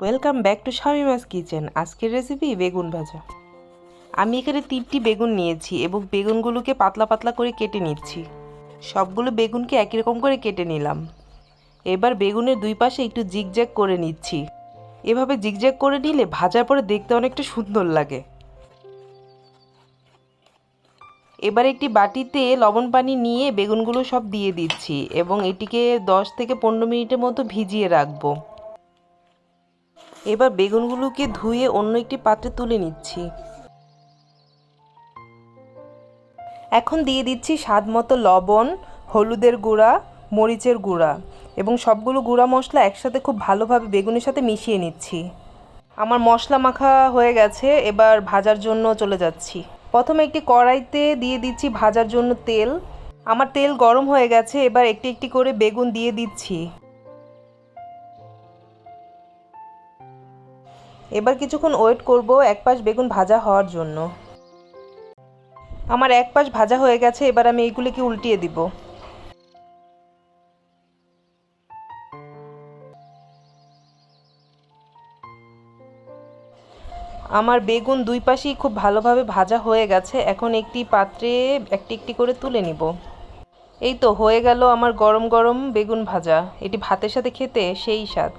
Welcome back to Shamima's kitchen আজকের recipe বেগুন ভাজা। আমি এখানে তিনটি বেগুন নিয়েছি এবং বেগুনগুলোকে পাতলা পাতলা করে কেটে নিচ্ছি। সবগুলো বেগুনকে একই রকম করে কেটে নিলাম। এবার বেগুনের দুই পাশে একটু জিগজ্যাগ করে নিচ্ছি। এভাবে জিগজ্যাগ করে নিলে ভাজার পরে দেখতে অনেকটা সুন্দর লাগে। এবার একটি বাটিতে লবণ পানি নিয়ে বেগুনগুলো সব দিয়ে দিচ্ছি এবং এটিকে দশ থেকে পনেরো মিনিটের মতো ভিজিয়ে রাখব। এবার বেগুনগুলোকে ধুয়ে অন্য একটি পাত্রে তুলে নিচ্ছি। এখন দিয়ে দিচ্ছি স্বাদ মতো লবণ, হলুদের গুঁড়া, মরিচের গুঁড়া এবং সবগুলো গুঁড়া মশলা একসাথে খুব ভালোভাবে বেগুনের সাথে মিশিয়ে নিচ্ছি। আমার মশলা মাখা হয়ে গেছে, এবার ভাজার জন্য চলে যাচ্ছি। প্রথমে একটি কড়াইতে দিয়ে দিচ্ছি ভাজার জন্য তেল। আমার তেল গরম হয়ে গেছে, এবার একটি একটি করে বেগুন দিয়ে দিচ্ছি। এবার কিছুক্ষণ ওয়েট করব এক পাশ বেগুন ভাজা হওয়ার জন্য। আমার এক পাশ ভাজা হয়ে গেছে, এবার আমি এইগুলিকে উল্টিয়ে দিব। আমার বেগুন দুই পাশেই খুব ভালোভাবে ভাজা হয়ে গেছে, এখন একটি পাত্রে একটি একটি করে তুলে নিব। এই তো, হয়ে গেল আমার গরম গরম বেগুন ভাজা। এটি ভাতের সাথে খেতে সেই স্বাদ।